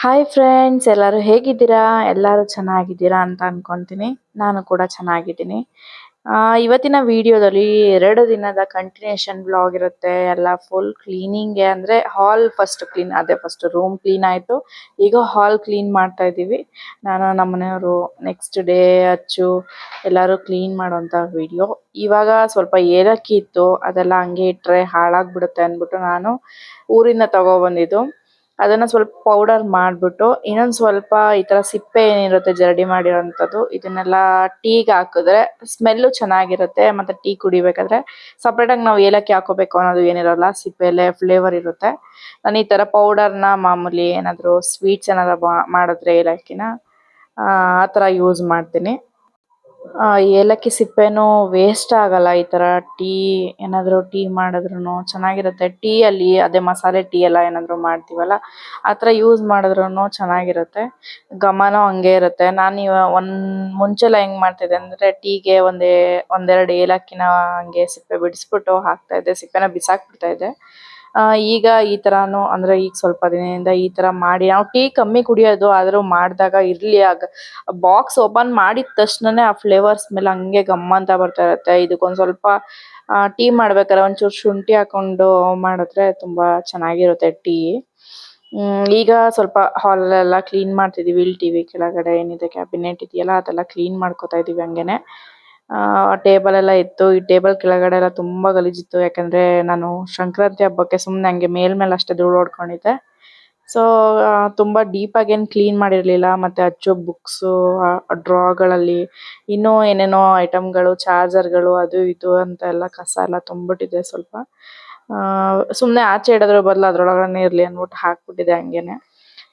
Hi friends ಎಲ್ಲರೂ ಹೇಗಿದ್ದೀರಾ? ಎಲ್ಲರೂ ಚೆನ್ನಾಗಿದ್ದೀರಾ ಅಂತ ಅನ್ಕೊಂತೀನಿ. ನಾನು ಕೂಡ ಚೆನ್ನಾಗಿದ್ದೀನಿ. ಇವತ್ತಿನ ವಿಡಿಯೋದಲ್ಲಿ ಎರಡು ದಿನದ ಕಂಟಿನ್ಯೂಷನ್ ಬ್ಲಾಗ್ ಇರುತ್ತೆ. ಎಲ್ಲ ಫುಲ್ ಕ್ಲೀನಿಂಗ್ ಅಂದ್ರೆ ಹಾಲ್ ಫಸ್ಟ್ ಕ್ಲೀನ್ ಅದೇ ಫಸ್ಟ್ ರೂಮ್ ಕ್ಲೀನ್ ಆಯಿತು. ಈಗ ಹಾಲ್ ಕ್ಲೀನ್ ಮಾಡ್ತಾ ಇದ್ದೀವಿ. ನಾನು, ನಮ್ಮ ಮನೆಯವರು ನೆಕ್ಸ್ಟ್ ಡೇ ಅಚ್ಚು ಎಲ್ಲರೂ ಕ್ಲೀನ್ ಮಾಡುವಂತ ವಿಡಿಯೋ ಇವಾಗ ಸ್ವಲ್ಪ ಏಲಕ್ಕಿ ಇತ್ತು. ಅದೆಲ್ಲ ಹಂಗೆ ಇಟ್ಟರೆ ಹಾಳಾಗ್ಬಿಡುತ್ತೆ ಅಂದ್ಬಿಟ್ಟು ನಾನು ಊರಿಂದ ತಗೋ ಬಂದಿದ್ದು. ಅದನ್ನ ಸ್ವಲ್ಪ ಪೌಡರ್ ಮಾಡ್ಬಿಟ್ಟು ಇನ್ನೊಂದ್ ಸ್ವಲ್ಪ ಈ ತರ ಸಿಪ್ಪೆ ಏನಿರುತ್ತೆ ಜರಡಿ ಮಾಡಿರೋಂಥದ್ದು, ಇದನ್ನೆಲ್ಲ ಟೀಗೆ ಹಾಕಿದ್ರೆ ಸ್ಮೆಲ್ಲು ಚೆನ್ನಾಗಿರುತ್ತೆ, ಮತ್ತೆ ಟೀ ಕುಡಿಬೇಕಾದ್ರೆ ಸಪ್ರೇಟ್ ಆಗಿ ನಾವು ಏಲಕ್ಕಿ ಹಾಕೋಬೇಕು ಅನ್ನೋದು ಏನಿರಲ್ಲ ಸಿಪ್ಪೆಲೆ ಫ್ಲೇವರ್ ಇರುತ್ತೆ. ನಾನು ಈ ತರ ಪೌಡರ್ನ ಮಾಮೂಲಿ ಏನಾದ್ರು ಸ್ವೀಟ್ಸ್ ಏನಾದ್ರು ಮಾಡಿದ್ರೆ ಏಲಕ್ಕಿನ, ಆ ತರ ಯೂಸ್ ಮಾಡ್ತೀನಿ. ಏಲಕ್ಕಿ ಸಿಪ್ಪೆನು ವೇಸ್ಟ್ ಆಗಲ್ಲ ಈ ತರ. ಟೀ ಏನಾದ್ರು ಟೀ ಮಾಡಿದ್ರುನು ಚೆನ್ನಾಗಿರುತ್ತೆ. ಟೀ ಅಲ್ಲಿ ಅದೇ ಮಸಾಲೆ ಟೀ ಎಲ್ಲ ಏನಾದ್ರು ಮಾಡ್ತೀವಲ್ಲ, ಆ ತರ ಯೂಸ್ ಮಾಡಿದ್ರು ಚೆನ್ನಾಗಿರುತ್ತೆ. ಘಮನೂ ಹಂಗೆ ಇರುತ್ತೆ. ನಾನು ಇವ ಒಂದ್ ಮುಂಚೆಲ್ಲ ಹೆಂಗ್ ಮಾಡ್ತಿದ್ದೆ ಅಂದ್ರೆ ಟೀಗೆ ಒಂದೇ, ಒಂದೆರಡು ಏಲಕ್ಕಿನ ಹಂಗೆ ಸಿಪ್ಪೆ ಬಿಡಿಸ್ಬಿಟ್ಟು ಹಾಕ್ತಾ ಇದ್ದೆ. ಸಿಪ್ಪೆನ ಬಿಸಾಕ್ ಬಿಡ್ತಾ ಇದ್ದೆ ಆ, ಈಗ ಈ ತರಾನು ಅಂದ್ರೆ ಈಗ ಸ್ವಲ್ಪ ದಿನದಿಂದ ಈ ತರ ಮಾಡಿ ನಾವು ಟೀ ಕಮ್ಮಿ ಕುಡಿಯೋದು ಆದ್ರೂ ಮಾಡಿದಾಗ ಇರ್ಲಿ ಆಗ ಬಾಕ್ಸ್ ಓಪನ್ ಮಾಡಿದ ತಕ್ಷಣನೇ ಆ ಫ್ಲೇವರ್ ಸ್ಮೆಲ್ ಹಂಗೆ ಗಮ್ ಅಂತ ಬರ್ತಾ ಇರುತ್ತೆ. ಇದಕ್ಕೊಂದ್ ಸ್ವಲ್ಪ ಟೀ ಮಾಡ್ಬೇಕಾದ್ರೆ ಒಂಚೂರು ಶುಂಠಿ ಹಾಕೊಂಡು ಮಾಡಿದ್ರೆ ತುಂಬಾ ಚೆನ್ನಾಗಿರುತ್ತೆ ಟೀ. ಹ್ಮ್ ಈಗ ಸ್ವಲ್ಪ ಹಾಲ್ ಎಲ್ಲ ಕ್ಲೀನ್ ಮಾಡ್ತಿದೀವಿ ಇಲ್ಲಿ ಟಿವಿ ಕೆಳಗಡೆ ಏನಿದೆ ಕ್ಯಾಬಿನೆಟ್ ಇದೆಯಲ್ಲ ಅದೆಲ್ಲ ಕ್ಲೀನ್ ಮಾಡ್ಕೊತಾ ಇದೀವಿ ಹಂಗೇನೆ. ಆ ಟೇಬಲ್ ಎಲ್ಲ ಇತ್ತು. ಈ ಟೇಬಲ್ ಕೆಳಗಡೆ ಎಲ್ಲ ತುಂಬಾ ಗಲೀಜಿತ್ತು. ಯಾಕಂದ್ರೆ ನಾನು ಸಂಕ್ರಾಂತಿ ಹಬ್ಬಕ್ಕೆ ಸುಮ್ನೆ ಹಂಗೆ ಮೇಲ್ ಮೇಲ್ ಅಷ್ಟೇ ಧೂಳು ಹೊಡ್ಕೊಂಡಿದ್ದೆ. ಸೊ ತುಂಬಾ ಡೀಪ್ ಆಗಿ ಏನ್ ಕ್ಲೀನ್ ಮಾಡಿರ್ಲಿಲ್ಲ. ಮತ್ತೆ ಅಚ್ಚು ಬುಕ್ಸ್ ಡ್ರಾಗಳಲ್ಲಿ ಇನ್ನು ಏನೇನೋ ಐಟಂಗಳು ಚಾರ್ಜರ್ಗಳು ಅದು ಇದು ಅಂತ ಎಲ್ಲ ಕಸ ಎಲ್ಲ ತುಂಬಿಟ್ಟಿದೆ ಸ್ವಲ್ಪ. ಆಹ್ಹ್ ಸುಮ್ನೆ ಆಚೆ ಇಡೋದ್ರ ಬದಲು ಅದ್ರೊಳಗಡೆನೆ ಇರ್ಲಿ ಅನ್ಬಿಟ್ಟು ಹಾಕ್ಬಿಟ್ಟಿದೆ ಹಂಗೇನೆ.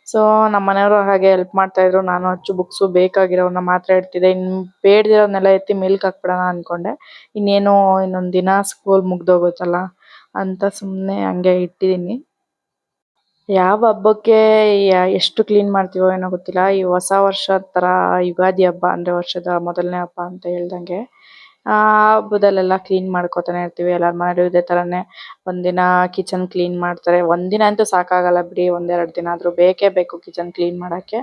ಸೊ ನಮ್ಮ ಮನೆಯವರು ಹಾಗೆ ಹೆಲ್ಪ್ ಮಾಡ್ತಾ ಇದ್ರು. ನಾನು ಅಚ್ಚು ಬುಕ್ಸ್ ಬೇಕಾಗಿರೋವನ್ನ ಮಾತ್ರ ಇಡ್ತಿದ್ದೆ. ಇನ್ ಬೇಡದಿರೋವನ್ನೆಲ್ಲ ಎತ್ತಿ ಮಿಲ್ಕ್ ಹಾಕ್ಬಿಡೋಣ ಅನ್ಕೊಂಡೆ. ಇನ್ನೇನು ಇನ್ನೊಂದ್ ದಿನ ಸ್ಕೂಲ್ ಮುಗ್ದೋಗುತ್ತಲ್ಲ ಅಂತ ಸುಮ್ನೆ ಹಂಗೆ ಇಟ್ಟಿದೀನಿ. ಯಾವ ಹಬ್ಬಕ್ಕೆ ಎಷ್ಟು ಕ್ಲೀನ್ ಮಾಡ್ತೀವೋ ಏನೋ ಗೊತ್ತಿಲ್ಲ. ಈ ಹೊಸ ವರ್ಷ ತರ ಯುಗಾದಿ ಹಬ್ಬ ಅಂದ್ರೆ ವರ್ಷದ ಮೊದಲನೇ ಹಬ್ಬ ಅಂತ ಹೇಳ್ದಂಗೆ. ಆ ಹಬ್ಬದಲ್ಲೆಲ್ಲ ಕ್ಲೀನ್ ಮಾಡ್ಕೊತಾನೆ ಇರ್ತೀವಿ. ಎಲ್ಲಾರ್ ಮನೇಲೂ ಇದೆ ತರಾನೇ ಒಂದಿನ ಕಿಚನ್ ಕ್ಲೀನ್ ಮಾಡ್ತಾರೆ. ಒಂದಿನ ಅಂತೂ ಸಾಕಾಗಲ್ಲ ಬಿಡಿ, ಒಂದೆರಡು ದಿನ ಆದ್ರೂ ಬೇಕೇ ಬೇಕು ಕಿಚನ್ ಕ್ಲೀನ್ ಮಾಡಕ್ಕೆ.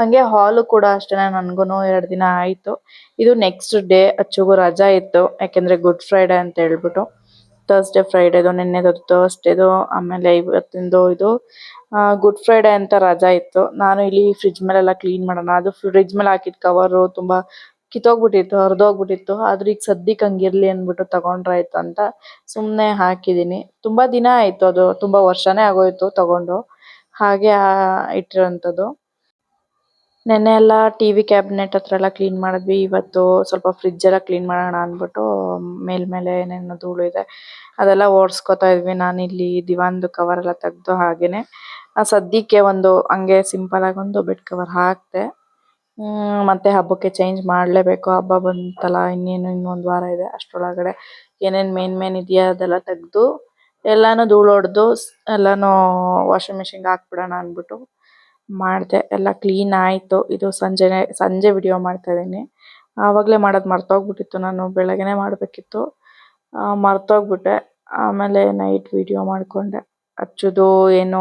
ಹಂಗೆ ಹಾಲು ಕೂಡ ಅಷ್ಟೇನೆ, ನನ್ಗೂನು ಎರಡ್ ದಿನ ಆಯ್ತು. ಇದು ನೆಕ್ಸ್ಟ್ ಡೇ ಅಚ್ಚುಗೂ ರಜಾ ಇತ್ತು. ಯಾಕಂದ್ರೆ ಗುಡ್ ಫ್ರೈಡೆ ಅಂತ ಹೇಳ್ಬಿಟ್ಟು. ಥರ್ಸ್ಡೇ ಫ್ರೈಡೇದು ನಿನ್ನೆದು ಥರ್ಸ್ಡೇದು ಆಮೇಲೆ ಇವತ್ತಿಂದು ಇದು ಗುಡ್ ಫ್ರೈಡೆ ಅಂತ ರಜಾ ಇತ್ತು. ನಾನು ಇಲ್ಲಿ ಫ್ರಿಡ್ಜ್ ಮೇಲೆಲ್ಲ ಕ್ಲೀನ್ ಮಾಡೋಣ. ಅದು ಫ್ರಿಡ್ಜ್ ಮೇಲೆ ಹಾಕಿದ ಕವರ್ ತುಂಬಾ ಕಿತ್ತೋಗ್ಬಿಟ್ಟಿತ್ತು, ಹರಿದೋಗ್ಬಿಟ್ಟಿತ್ತು. ಆದ್ರೆ ಈಗ ಸದ್ಯಕ್ಕೆ ಹಂಗಿರ್ಲಿ ಅಂದ್ಬಿಟ್ಟು ತಗೊಂಡ್ರಾಯ್ತು ಅಂತ ಸುಮ್ನೆ ಹಾಕಿದೀನಿ. ತುಂಬಾ ದಿನ ಆಯ್ತು ಅದು, ತುಂಬಾ ವರ್ಷನೇ ಆಗೋಯ್ತು ತಗೊಂಡು. ಹಾಗೆ ಇಟ್ಟಿರೋಂಥದ್ದು. ನೆನ್ನೆ ಎಲ್ಲ ಟಿವಿ ಕ್ಯಾಬಿನೆಟ್ ಹತ್ರ ಎಲ್ಲ ಕ್ಲೀನ್ ಮಾಡಿದ್ವಿ. ಇವತ್ತು ಸ್ವಲ್ಪ ಫ್ರಿಜ್ ಎಲ್ಲ ಕ್ಲೀನ್ ಮಾಡೋಣ ಅಂದ್ಬಿಟ್ಟು ಮೇಲ್ಮೇಲೆ ಏನೇನು ಧೂಳು ಇದೆ, ಅದೆಲ್ಲ ಓಡಿಸ್ಕೊತಾ ಇದ್ವಿ. ನಾನು ಇಲ್ಲಿ ದಿವಾನ್ದು ಕವರ್ ಎಲ್ಲ ತೆಗೆದು ಹಾಗೇನೆ. ಸದ್ಯಕ್ಕೆ ಒಂದು ಹಂಗೆ ಸಿಂಪಲ್ ಆಗಿ ಒಂದು ಬೆಡ್ ಕವರ್ ಹಾಕ್ದೆ. ಹ್ಮ್, ಮತ್ತೆ ಹಬ್ಬಕ್ಕೆ ಚೇಂಜ್ ಮಾಡ್ಲೇಬೇಕು. ಹಬ್ಬ ಬಂತಲ್ಲ, ಇನ್ನೇನು ಇನ್ನೊಂದ್ ವಾರ ಇದೆ ಅಷ್ಟ್ರೊಳಗಡೆ. ಏನೇನ್ ಮೇನ್ ಮೇನ್ ಇದೆಯಾ ಅದೆಲ್ಲ ತೆಗ್ದು, ಎಲ್ಲಾನು ಧೂಳು ಹೊಡ್ದು ಎಲ್ಲಾನು ವಾಷಿಂಗ್ ಮಿಷಿನ್ಗೆ ಹಾಕ್ಬಿಡೋಣ ಅಂದ್ಬಿಟ್ಟು ಮಾಡ್ದೆ. ಎಲ್ಲ ಕ್ಲೀನ್ ಆಯ್ತು. ಇದು ಸಂಜೆನೆ, ಸಂಜೆ ವಿಡಿಯೋ ಮಾಡ್ತಾ ಇದೀನಿ ಆವಾಗ್ಲೇ ಮಾಡೋದ್ ಮರ್ತೋಗ್ಬಿಟ್ಟಿತ್ತು ನಾನು. ಬೆಳಗ್ಗೆನೆ ಮಾಡ್ಬೇಕಿತ್ತು. ಮರ್ತೋಗ್ಬಿಟ್ಟೆ. ಆಮೇಲೆ ನೈಟ್ ವಿಡಿಯೋ ಮಾಡ್ಕೊಂಡೆ. ಹಚ್ಚುದು ಏನು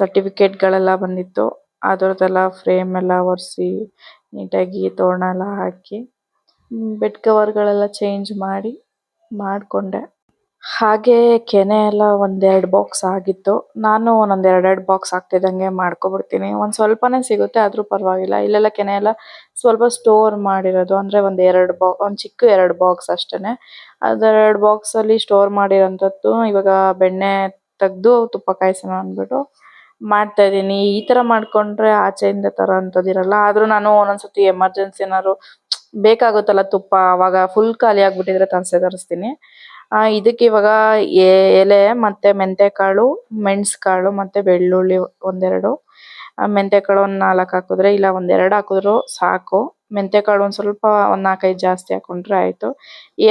ಸರ್ಟಿಫಿಕೇಟ್ ಗಳೆಲ್ಲ ಬಂದಿತ್ತು. ಅದ್ರದ್ದೆಲ್ಲ ಫ್ರೇಮ್ ಎಲ್ಲ ಒರೆಸಿ ನೀಟಾಗಿ ತೋರಣ ಎಲ್ಲ ಹಾಕಿ ಬೆಡ್ ಕವರ್ಗಳೆಲ್ಲ ಚೇಂಜ್ ಮಾಡಿ, ಮಾಡ್ಕೊಂಡೆ. ಹಾಗೆ ಕೆನೆ ಎಲ್ಲ ಒಂದೆರಡು ಬಾಕ್ಸ್ ಆಗಿತ್ತು. ನಾನು ಒಂದೊಂದು ಎರಡೆರಡು ಬಾಕ್ಸ್ ಆಗ್ತಿದ್ದಂಗೆ ಮಾಡ್ಕೊಬಿಡ್ತೀನಿ. ಒಂದು ಸ್ವಲ್ಪನೇ ಸಿಗುತ್ತೆ, ಆದರೂ ಪರವಾಗಿಲ್ಲ. ಇಲ್ಲೆಲ್ಲ ಕೆನೆ ಎಲ್ಲ ಸ್ವಲ್ಪ ಸ್ಟೋರ್ ಮಾಡಿರೋದು. ಅಂದ್ರೆ ಒಂದೆರಡು ಎರಡು ಬಾ ಒಂದ್ ಚಿಕ್ಕ ಎರಡು ಬಾಕ್ಸ್ ಅಷ್ಟೇನೆ. ಅದೆರಡು ಬಾಕ್ಸ್ ಅಲ್ಲಿ ಸ್ಟೋರ್ ಮಾಡಿರೋಂಥದ್ದು ಇವಾಗ ಬೆಣ್ಣೆ ತೆಗ್ದು ತುಪ್ಪ ಕಾಯಿಸೋಣ ಅಂದ್ಬಿಟ್ಟು ಮಾಡ್ತಾ ಇದೀನಿ ಈ ತರ ಮಾಡ್ಕೊಂಡ್ರೆ ಆಚೆಯಿಂದ ತರೋಂಥದ್ದು ಇರಲ್ಲ. ಆದ್ರೂ ನಾನು ಒಂದೊಂದ್ಸತಿ ಎಮರ್ಜೆನ್ಸಿ ಏನಾದ್ರು ಬೇಕಾಗುತ್ತಲ್ಲ ತುಪ್ಪ, ಅವಾಗ ಫುಲ್ ಖಾಲಿ ಆಗ್ಬಿಟ್ಟಿದ್ರೆ ತರ್ಸೇ ತರಿಸ್ತೀನಿ ಇದಕ್ಕೆ ಇವಾಗ ಎಲೆ, ಮತ್ತೆ ಮೆಂತೆಕಾಳು, ಮೆಣಸ್ಕಾಳು, ಮತ್ತೆ ಬೆಳ್ಳುಳ್ಳಿ ಒಂದೆರಡು. ಮೆಂತೆ ಕಾಳು ಒಂದ್ ನಾಲ್ಕು ಹಾಕಿದ್ರೆ, ಇಲ್ಲ ಒಂದೆರಡು ಹಾಕಿದ್ರು ಸಾಕು. ಮೆಂತೆಕಾಳು ಒಂದ್ ಸ್ವಲ್ಪ, ಒಂದ್ ನಾಲ್ಕೈದು ಜಾಸ್ತಿ ಹಾಕೊಂಡ್ರೆ ಆಯ್ತು.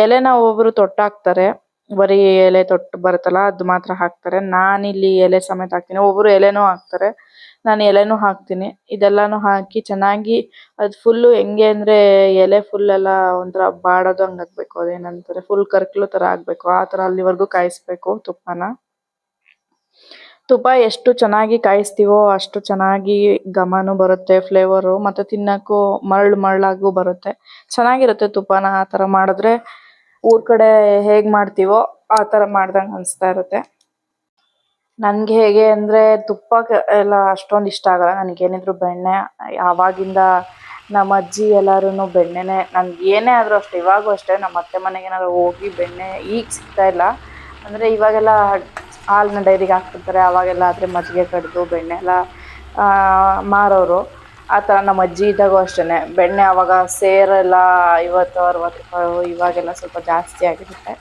ಎಲೆನ ಒಬ್ಬೊಬ್ರು ತೊಟ್ಟು ಹಾಕ್ತಾರೆ ಬರೀ ಎಲೆ ತೊಟ್ಟು ಬರುತ್ತಲ್ಲ, ಅದು ಮಾತ್ರ ಹಾಕ್ತಾರೆ. ನಾನಿಲ್ಲಿ ಎಲೆ ಸಮೇತ ಹಾಕ್ತೀನಿ. ಒಬ್ರು ಎಲೆನೂ ಹಾಕ್ತಾರೆ. ನಾನು ಎಲೆನೂ ಹಾಕ್ತೀನಿ. ಇದೆಲ್ಲಾನು ಹಾಕಿ ಚೆನ್ನಾಗಿ ಅದು ಫುಲ್ಲು ಹೆಂಗೆ ಅಂದ್ರೆ ಎಲೆ ಫುಲ್ ಎಲ್ಲ ಒಂಥರ ಹಂಗೆ ಆಗಬೇಕು ಅದೇನಂತಾರೆ? ಫುಲ್ ಕರ್ಕಲು ತರ ಆಗಬೇಕು ಆ ತರ ಅಲ್ಲಿವರೆಗೂ ಕಾಯಿಸ್ಬೇಕು ತುಪ್ಪನ. ತುಪ್ಪ ಎಷ್ಟು ಚೆನ್ನಾಗಿ ಕಾಯಿಸ್ತೀವೋ ಅಷ್ಟು ಚೆನ್ನಾಗಿ ಘಮನೂ ಬರುತ್ತೆ ಫ್ಲೇವರು ಮತ್ತೆ ತಿನ್ನಕ್ಕೂ ಮರಳು ಮರಳಾಗೂ ಬರುತ್ತೆ. ಚೆನ್ನಾಗಿರುತ್ತೆ ತುಪ್ಪನ ಆ ಥರ ಮಾಡಿದ್ರೆ. ಊರ್ ಕಡೆ ಹೇಗ್ ಮಾಡ್ತೀವೋ ಆ ತರ ಮಾಡ್ದಂಗೆ ಅನಿಸ್ತಾ ಇರುತ್ತೆ. ನನ್ಗೆ ಹೇಗೆ ಅಂದ್ರೆ ತುಪ್ಪ ಎಲ್ಲ ಅಷ್ಟೊಂದು ಇಷ್ಟ ಆಗಲ್ಲ. ನನಗೆ ಏನಿದ್ರು ಬೆಣ್ಣೆ ಯಾವಾಗಿಂದ ನಮ್ಮ ಅಜ್ಜಿ ಎಲ್ಲಾರು ಬೆಣ್ಣೆನೆ. ನನ್ಗೆ ಏನೇ ಆದ್ರೂ ಅಷ್ಟೇ, ಇವಾಗೂ ಅಷ್ಟೇ. ನಮ್ಮ ಅತ್ತೆ ಮನೆಗೆ ಏನಾದ್ರು ಹೋಗಿ ಬೆಣ್ಣೆ ಈಗ ಸಿಗ್ತಾ ಇಲ್ಲ. ಅಂದ್ರೆ ಇವಾಗೆಲ್ಲ ಹಾಲ್ನ ಡೈರಿಗೆ ಹಾಕ್ತಿರ್ತಾರೆ ಅವಾಗೆಲ್ಲ ಆದ್ರೆ ಮಜ್ಜಿಗೆ ಕಡ್ದು ಬೆಣ್ಣೆ ಎಲ್ಲ ಮಾರೋರು. ಆ ಥರ ನಮ್ಮ ಅಜ್ಜಿ ಇದ್ದಾಗೂ ಅಷ್ಟೇ ಬೆಣ್ಣೆ ಅವಾಗ ಸೇರೆಲ್ಲ ಐವತ್ತು, ಅರವತ್ತು ರೂಪಾಯಿ ಇವಾಗೆಲ್ಲ ಸ್ವಲ್ಪ ಜಾಸ್ತಿ ಆಗಿರುತ್ತೆ.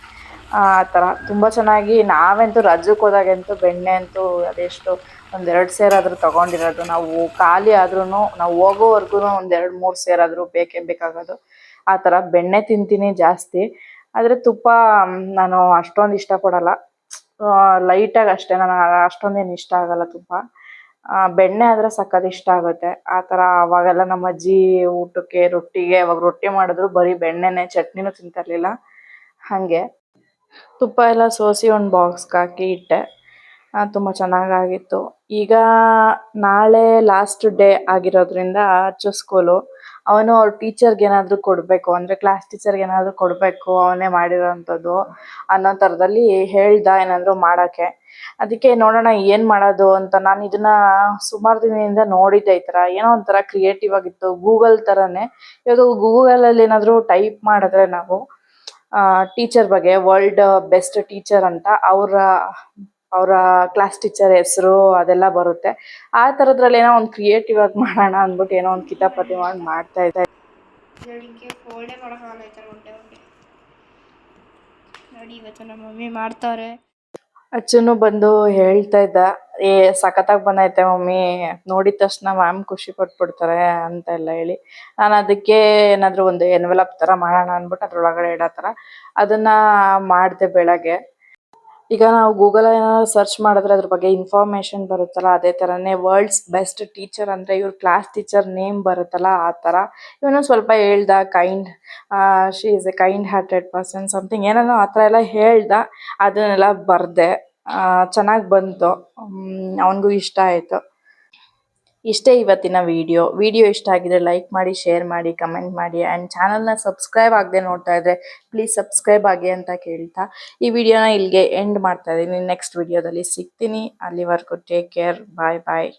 ಆ ಥರ. ತುಂಬ ಚೆನ್ನಾಗಿ ನಾವಂತೂ ರಜಕ್ಕೆ ಹೋದಾಗಂತೂ ಬೆಣ್ಣೆ ಅಂತೂ ಅದೆಷ್ಟು ಒಂದೆರಡು ಸೇರಾದರೂ ತಗೊಂಡಿರೋದು. ನಾವು ಖಾಲಿ ಆದ್ರೂ ನಾವು ಹೋಗೋವರೆಗೂ ಒಂದೆರಡು, ಮೂರು ಸೇರಾದರೂ ಬೇಕೇ ಬೇಕಾಗೋದು. ಆ ಥರ ಬೆಣ್ಣೆ ತಿಂತೀನಿ ಜಾಸ್ತಿ. ಆದರೆ ತುಪ್ಪ ನಾನು ಅಷ್ಟೊಂದು ಇಷ್ಟಪಡಲ್ಲ. ಲೈಟಾಗಿ ಅಷ್ಟೇ, ನಾನು ಅಷ್ಟೊಂದೇನು ಇಷ್ಟ ಆಗಲ್ಲ ತುಪ್ಪ. ಬೆಣ್ಣೆ ಆದರೆ ಸಕ್ಕತ್ ಇಷ್ಟ ಆಗುತ್ತೆ. ಆ ಥರ ಅವಾಗೆಲ್ಲ ನಮ್ಮ ಅಜ್ಜಿ ಊಟಕ್ಕೆ ರೊಟ್ಟಿಗೆ, ಅವಾಗ ರೊಟ್ಟಿ ಮಾಡಿದ್ರು ಬರೀ ಬೆಣ್ಣೆನೆ, ಚಟ್ನಿನೂ ತಿಂತಿರಲಿಲ್ಲ. ಹಾಗೆ ತುಪ್ಪ ಎಲ್ಲ ಸೋಸಿ ಒಂದು ಬಾಕ್ಸ್ಗೆ ಹಾಕಿ ಇಟ್ಟೆ. ತುಂಬಾ ಚೆನ್ನಾಗಾಗಿತ್ತು. ಈಗ ನಾಳೆ ಲಾಸ್ಟ್ ಡೇ ಆಗಿರೋದ್ರಿಂದ ಅಚ್ಚು ಸ್ಕೂಲು ಅವನು ಅವ್ರ ಟೀಚರ್ಗೆ ಏನಾದರೂ ಕೊಡಬೇಕು, ಅಂದರೆ ಕ್ಲಾಸ್ ಟೀಚರ್ಗೆ ಏನಾದರೂ ಕೊಡಬೇಕು, ಅವನೇ ಮಾಡಿರೋವಂಥದ್ದು ಅನ್ನೋ ಥರದಲ್ಲಿ ಹೇಳ್ದ ಏನಾದರೂ ಮಾಡೋಕ್ಕೆ. ಅದಕ್ಕೆ ನೋಡೋಣ ಏನು ಮಾಡೋದು ಅಂತ ನಾನು ಇದನ್ನ ಸುಮಾರು ದಿನದಿಂದ ನೋಡಿದ್ದೆ ಈ ಥರ ಏನೋ ಒಂಥರ ಕ್ರಿಯೇಟಿವ್ ಆಗಿತ್ತು. ಗೂಗಲ್ ಥರನೇ ಇವಾಗ ಗೂಗಲಲ್ಲಿ ಏನಾದರೂ ಟೈಪ್ ಮಾಡಿದ್ರೆ ನಾವು ಟೀಚರ್ ಬಗ್ಗೆ ವರ್ಲ್ಡ್ ಬೆಸ್ಟ್ ಟೀಚರ್ ಅಂತ ಅವರ ಅವರ ಕ್ಲಾಸ್ ಟೀಚರ್ ಹೆಸರು ಅದೆಲ್ಲ ಬರುತ್ತೆ. ಆ ಥರದ್ರಲ್ಲಿ ಏನೋ ಒಂದು ಕ್ರಿಯೇಟಿವ್ ಆಗಿ ಮಾಡೋಣ ಅಂದ್ಬಿಟ್ಟು ಏನೋ ಒಂದು ಕಿತಾಪತಿ ಮಾಡಿ ಮಾಡ್ತಾ ಇದ್ದೆ. ನೋಡಿ ಇವತ್ತು ನಮ್ಮ ಮಮ್ಮಿ ಮಾಡ್ತಾವ್ರೆ. ಅಚ್ಚುನು ಬಂದು ಹೇಳ್ತಾ ಇದ್ದ, ಏ, ಸಖತ್ತಾಗಿ ಬಂದೈತೆ ಮಮ್ಮಿ, ನೋಡಿದ ತಕ್ಷಣ ಮ್ಯಾಮ್ ಖುಷಿ ಪಟ್ಬಿಡ್ತಾರೆ ಅಂತ ಎಲ್ಲ ಹೇಳಿ. ನಾನು ಅದಕ್ಕೆ ಏನಾದ್ರು ಒಂದು ಎನ್ವೆಲಪ್ ತರ ಮಾಡೋಣ ಅಂದ್ಬಿಟ್ಟು ಅದ್ರೊಳಗಡೆ ಇಡೋ ತರ. ಅದನ್ನ ಮಾಡಿದೆ ಬೆಳಗ್ಗೆ. ಈಗ ನಾವು ಗೂಗಲ್ ಏನಾದ್ರು ಸರ್ಚ್ ಮಾಡಿದ್ರೆ ಅದ್ರ ಬಗ್ಗೆ ಇನ್ಫಾರ್ಮೇಶನ್ ಬರುತ್ತಲ್ಲ, ಅದೇ ತರನೇ ವರ್ಲ್ಡ್ಸ್ ಬೆಸ್ಟ್ ಟೀಚರ್ ಅಂದ್ರೆ ಇವ್ರ ಕ್ಲಾಸ್ ಟೀಚರ್ ನೇಮ್ ಬರುತ್ತಲ್ಲ, ಆ ತರ. ಇವನು ಸ್ವಲ್ಪ ಹೇಳ್ದ kind she is a kind hearted person something ಏನೇನೋ ಆ ತರ ಎಲ್ಲ ಹೇಳ್ದ, ಅದನ್ನೆಲ್ಲ ಬರ್ದೆ. ಚೆನ್ನಾಗಿ ಬಂತು. ಅವನಿಗೂ ಇಷ್ಟ ಆಯಿತು. ಇಷ್ಟೇ ಇವತ್ತಿನ ವಿಡಿಯೋ ವಿಡಿಯೋ ಇಷ್ಟ ಆಗಿದ್ರೆ ಲೈಕ್ ಮಾಡಿ ಶೇರ್ ಮಾಡಿ ಕಮೆಂಟ್ ಮಾಡಿ ಆ್ಯಂಡ್ ಚಾನಲ್ನ ಸಬ್ಸ್ಕ್ರೈಬ್ ಆಗದೆ ನೋಡ್ತಾ ಇದ್ರೆ ಪ್ಲೀಸ್ ಸಬ್ಸ್ಕ್ರೈಬ್ ಆಗಿ ಅಂತ ಕೇಳ್ತಾ. ಈ ವಿಡಿಯೋನ ಇಲ್ಲಿಗೆ ಎಂಡ್ ಮಾಡ್ತಾ ಇದ್ದೀನಿ. ನೆಕ್ಸ್ಟ್ ವಿಡಿಯೋದಲ್ಲಿ ಸಿಗ್ತೀನಿ. ಅಲ್ಲಿವರೆಗೂ ಟೇಕ್ ಕೇರ್ ಬಾಯ್ ಬಾಯ್